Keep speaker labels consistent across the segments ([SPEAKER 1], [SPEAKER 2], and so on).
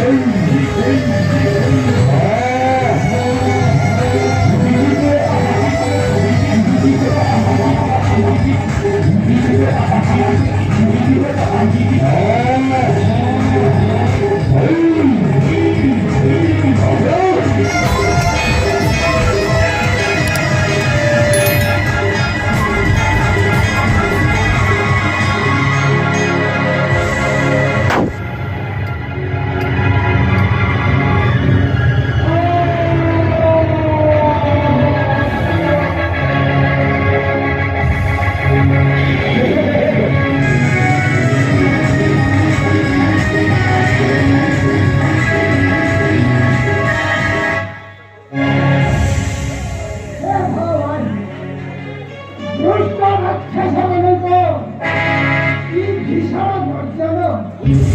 [SPEAKER 1] Hey, hey.
[SPEAKER 2] দুষ্ট রাক্ষসগণকে কি ভীষণ গর্জন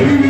[SPEAKER 1] Amen.